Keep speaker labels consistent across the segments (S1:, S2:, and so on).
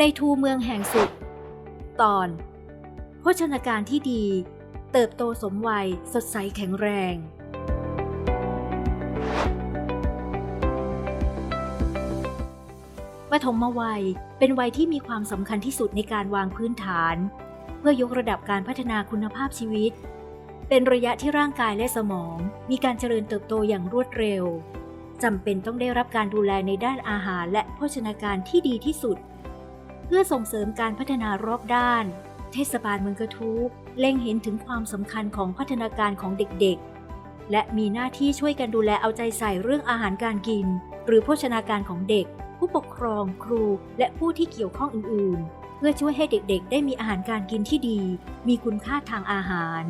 S1: ในทูเมืองแห่งสุข ตอน โภชนาการที่ดี เติบโตสมวัยสดใสแข็งแรง ปฐมวัยเป็นวัยที่มีความสำคัญที่สุดในการวางพื้นฐาน เพื่อยกระดับการพัฒนาคุณภาพชีวิต เป็นระยะที่ร่างกายและสมอง มีการเจริญเติบโตอย่างรวดเร็วจำเป็นต้องได้รับการดูแลในด้านอาหารและโภชนาการที่ดีที่สุด เพื่อส่งเสริมการพัฒนารอบด้าน เทศบาลเมืองกระทู้เล็งเห็นถึงความสำคัญของพัฒนาการของเด็กๆ และมีหน้าที่ช่วยกันดูแลเอาใจใส่เรื่องอาหารการกิน หรือโภชนาการของเด็ก ผู้ปกครอง ครู และผู้ที่เกี่ยวข้องอื่น ๆ เพื่อช่วยให้เด็กๆ ได้มีอาหารการกินที่ดี มีคุณค่าทางอาหาร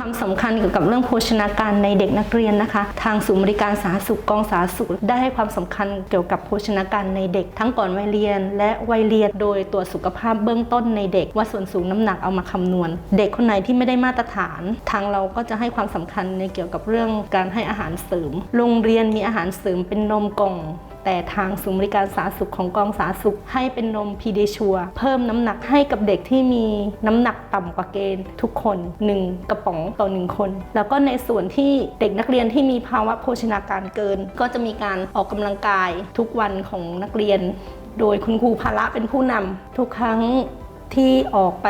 S2: ความสำคัญเกี่ยวกับเรื่องโภชนาการในเด็กนักเรียนนะคะ ทางศูนย์บริการสาธารณสุขกองสาธารณสุขได้ให้ความสำคัญเกี่ยวกับโภชนาการในเด็ก ทั้งก่อนวัยเรียน และวัยเรียนโดยตรวจสุขภาพเบื้องต้นในเด็ก ว่าส่วนสูงน้ำหนักเอามาคำนวณ เด็กคนไหนที่ไม่ได้มาตรฐาน ทางเราก็จะให้ความสำคัญในเกี่ยวกับเรื่องการให้อาหารเสริม โรงเรียนมีอาหารเสริมเป็นนมกล่องแต่ทางศูนย์บริการสาธารณสุขของกองสาธารณสุข ให้เป็นนมพีเดชัวเพิ่มน้ำหนักให้กับเด็กที่มีน้ำหนักต่ำกว่าเกณฑ์ ทุกคน 1 กระป๋องต่อ 1 คน แล้วก็ในส่วนที่เด็กนักเรียนที่มีภาวะโภชนาการเกิน ก็จะมีการออกกำลังกายทุกวันของนักเรียน โดยคุณครูภาระเป็นผู้นำทุกครั้งที่ออกไป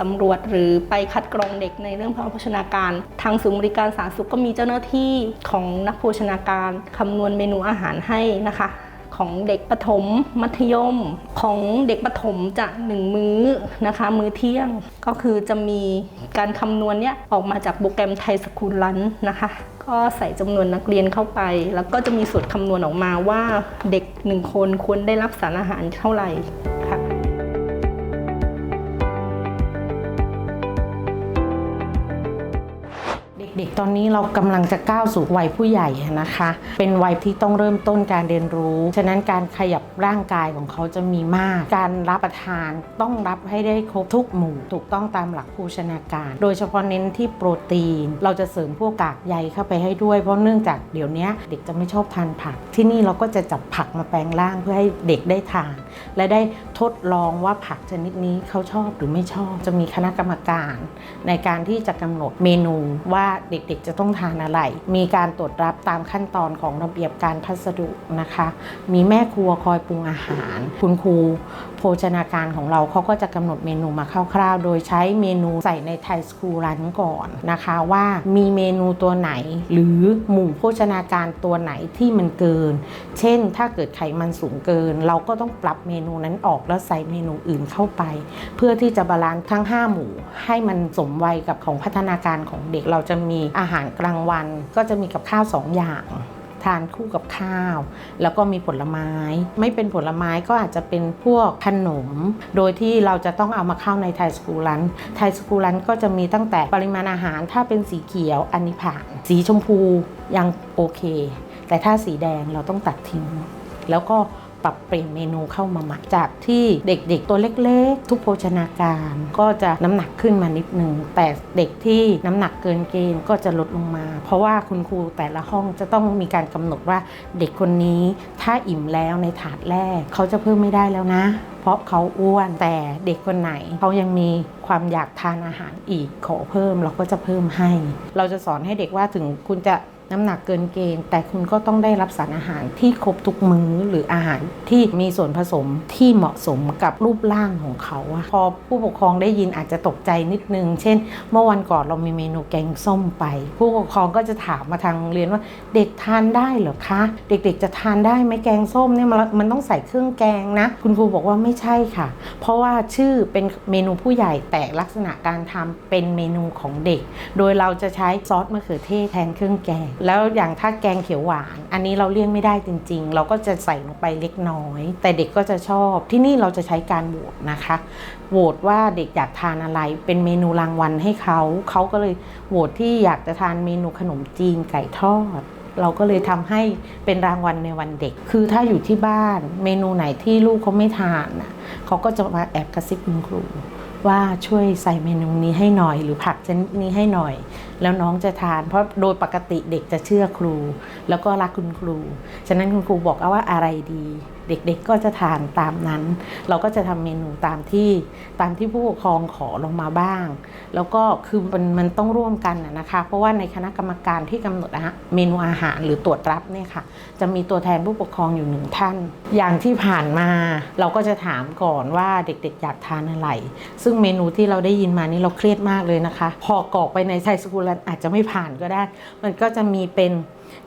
S2: สำรวจ หรือไปคัดกรองเด็กในเรื่องภาวะโภชนาการ ทางศูนย์บริการสาธารณสุขก็มีเจ้าหน้าที่ของนักโภชนาการคำนวณเมนูอาหารให้นะคะของเด็กประถมมัธยมของเด็กประถมจะหนึ่งมื้อนะคะ มื้อเที่ยงก็คือจะมีการคำนวณเนี้ยออกมาจากโปรแกรมไทยสคูลลันนะคะ ก็ใส่จำนวนนักเรียนเข้าไป แล้วก็จะมีสูตรคำนวณออกมาว่าเด็กหนึ่งคนควรได้รับสารอาหารเท่าไหร่
S3: ด็กๆ ตอนนี้เรากำลังจะก้าวสู่วัยผู้ใหญ่นะคะ เป็นวัยที่ต้องเริ่มต้นการเรียนรู้ ฉะนั้นการขยับร่างกายของเขาจะมีมาก การรับประทานต้องรับให้ได้ครบทุกหมู่ ถูกต้องตามหลักโภชนาการ โดยเฉพาะเน้นที่โปรตีน เราจะเสริมพวกกากใยเข้าไปให้ด้วย เพราะเนื่องจากเดี๋ยวนี้เด็กจะไม่ชอบทานผัก ที่นี่เราก็จะจับผักมาแปลงร่างเพื่อให้เด็กได้ทาน และได้ทดลองว่าผักชนิดนี้เขาชอบหรือไม่ชอบ จะมีคณะกรรมการ ในการที่จะกำหนดเมนูว่าเด็กๆ จะต้องทานอะไร มีการตรวจรับตามขั้นตอนของระเบียบการพัสดุนะคะ มีแม่ครัวคอยปรุงอาหาร คุณครูโภชนาการของเราเขาก็จะกำหนดเมนูมาคร่าวๆ โดยใช้เมนูใส่ในไทยสคูลรันก่อนนะคะว่ามีเมนูตัวไหน หรือหมู่โภชนาการตัวไหนที่มันเกิน เช่นถ้าเกิดไขมันสูงเกิน เราก็ต้องปรับเมนูนั้นออกแล้วใส่เมนูอื่นเข้าไป เพื่อที่จะบาลานซ์ทั้ง 5 หมู่ให้มันสมวัยกับของพัฒนาการของเด็กเราจะมีอาหารกลางวันก็จะมีกับข้าว2อย่างทานคู่กับข้าว แล้วก็มีผลไม้ ไม่เป็นผลไม้ก็อาจจะเป็นพวกขนม โดยที่เราจะต้องเอามาเข้าในไทยสกูลันไทยสกูลันก็จะมีตั้งแต่ปริมาณอาหารถ้าเป็นสีเขียวอันนี้ผ่าน สีชมพูยังโอเค แต่ถ้าสีแดงเราต้องตัดทิ้ง แล้วก็ ปรับเปลี่ยนเมนูเข้ามาใหม่จากที่เด็กๆ ตัวเล็กๆ ทุกโภชนาการ ก็จะน้ำหนักขึ้นมานิดนึงแต่เด็กที่น้ำหนักเกินเกณฑ์ก็จะลดลงมา เพราะว่าคุณครูแต่ละห้องจะต้องมีการกำหนดว่าเด็กคนนี้ถ้าอิ่มแล้วในถาดแรกเขาจะเพิ่มไม่ได้แล้วนะ เพราะเขาอ้วนแต่เด็กคนไหนเขายังมีความอยากทานอาหารอีกขอเพิ่มเราก็จะเพิ่มให้ เราจะสอนให้เด็กว่าถึงคุณจะ น้ำหนักเกินเกณฑ์ แต่คุณก็ต้องได้รับสารอาหารที่ครบทุกมื้อหรืออาหารที่มีส่วนผสมที่เหมาะสมกับรูปร่างของเขาอะพอผู้ปกครองได้ยินอาจจะตกใจนิดนึง เช่น เมื่อวันก่อนเรามีเมนูแกงส้มไป ผู้ปกครองก็จะถามมาทางโรงเรียนว่า เด็กทานได้เหรอคะ เด็กๆจะทานได้ไหมแกงส้มเนี่ยมันมันต้องใส่เครื่องแกงนะ คุณครูบอกว่าไม่ใช่ค่ะ เพราะว่าชื่อเป็นเมนูผู้ใหญ่แต่ลักษณะการทำเป็นเมนูของเด็ก โดยเราจะใช้ซอสมะเขือเทศแทนเครื่องแกงแล้วอย่างถ้าแกงเขียวหวาน อันนี้เราเลี่ยงไม่ได้จริง ๆ เราก็จะใส่ลงไปเล็กน้อย แต่เด็กก็จะชอบ ที่นี่เราจะใช้การโหวตนะคะโหวตว่าเด็กอยากทานอะไร เป็นเมนูรางวัลให้เขา เขาก็เลยโหวตที่อยากจะทานเมนูขนมจีนไก่ทอดเราก็เลยทำให้เป็นรางวัลในวันเด็ก คือถ้าอยู่ที่บ้าน เมนูไหนที่ลูกเขาไม่ทานน่ะเขาก็จะมาแอบกระซิบคุณครู ว่าช่วยใส่เมนูนี้ให้หน่อย หรือผักชนิดนี้ให้หน่อย แล้วน้องจะทาน เพราะโดยปกติเด็กจะเชื่อครู แล้วก็รักคุณครู ฉะนั้นคุณครูบอกว่าอะไรดี เด็กๆก็จะทานตามนั้น เราก็จะทำเมนูตามที่ตามที่ผู้ปกครองขอลงมาบ้าง แล้วก็คือมันมันต้องร่วมกันนะคะ เพราะว่าในคณะกรรมการที่กำหนดอาหารเมนูอาหารหรือตรวจรับเนี่ยค่ะ จะมีตัวแทนผู้ปกครองอยู่หนึ่งท่าน อย่างที่ผ่านมา เราก็จะถามก่อนว่าเด็กๆอยากทานอะไร ซึ่งเมนูที่เราได้ยินมานี่เราเครียดมากเลยนะคะ พอกรอกไปในไทยสกุลอาจจะไม่ผ่านก็ได้ มันก็จะมีเป็น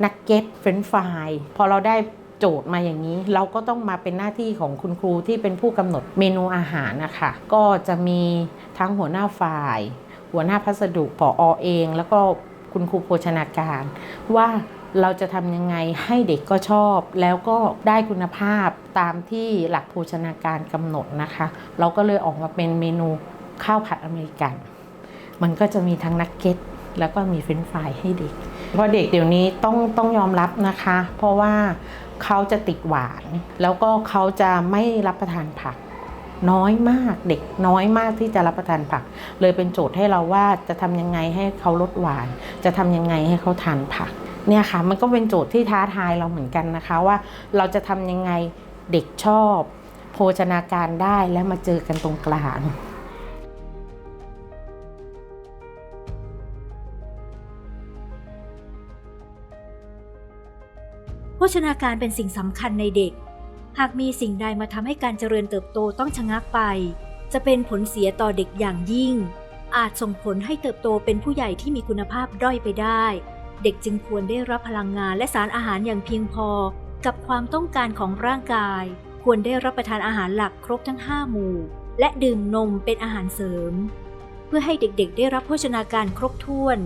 S3: นักเก็ตเฟรนฟรายพอเราได้ โจทย์มาอย่างนี้ เราก็ต้องมาเป็นหน้าที่ของคุณครูที่เป็นผู้กำหนดเมนูอาหารนะคะก็จะมีทั้งหัวหน้าฝ่าย หัวหน้าพัสดุปออเอง แล้วก็คุณครูโภชนาการ ว่าเราจะทำยังไงให้เด็กก็ชอบ แล้วก็ได้คุณภาพตามที่หลักโภชนาการกำหนดนะคะ เราก็เลยออกมาเป็นเมนูข้าวผัดอเมริกัน มันก็จะมีทั้งนักเก็ตแล้วก็มีเฟรนฟรายให้เด็ก เพราะเด็กเดี๋ยวนี้ต้องต้องยอมรับนะคะ เพราะว่า เขาจะติดหวาน แล้วก็เขาจะไม่รับประทานผัก น้อยมากเด็กน้อยมากที่จะรับประทานผัก เลยเป็นโจทย์ให้เราว่าจะทำยังไงให้เขาลดหวาน จะทำยังไงให้เขาทานผักเนี่ยค่ะมันก็เป็นโจทย์ที่ท้าทายเราเหมือนกันนะคะว่าเราจะทำยังไงเด็กชอบ โภชนาการได้และมาเจอกันตรงกลาง
S1: ภชนาการเป็นสิ่งสำคัญในเด็ก หากมีสิ่งใดมาทำให้การเจริญเติบโตต้องชะงักไป จะเป็นผลเสียต่อเด็กอย่างยิ่ง อาจส่งผลให้เติบโตเป็นผู้ใหญ่ที่มีคุณภาพด้อยไปได้ เด็กจึงควรได้รับพลังงานและสารอาหารอย่างเพียงพอ กับความต้องการของร่างกาย ควรได้รับประทานอาหารหลักครบทั้ง 5 หมู่ และดื่มนมเป็นอาหารเสริม เพื่อให้เด็กๆ ได้รับโภชนาการครบถ้วน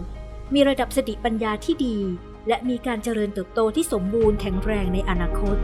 S1: มีระดับสติปัญญาที่ดี และมีการเจริญเติบโตที่สมบูรณ์แข็งแรงในอนาคต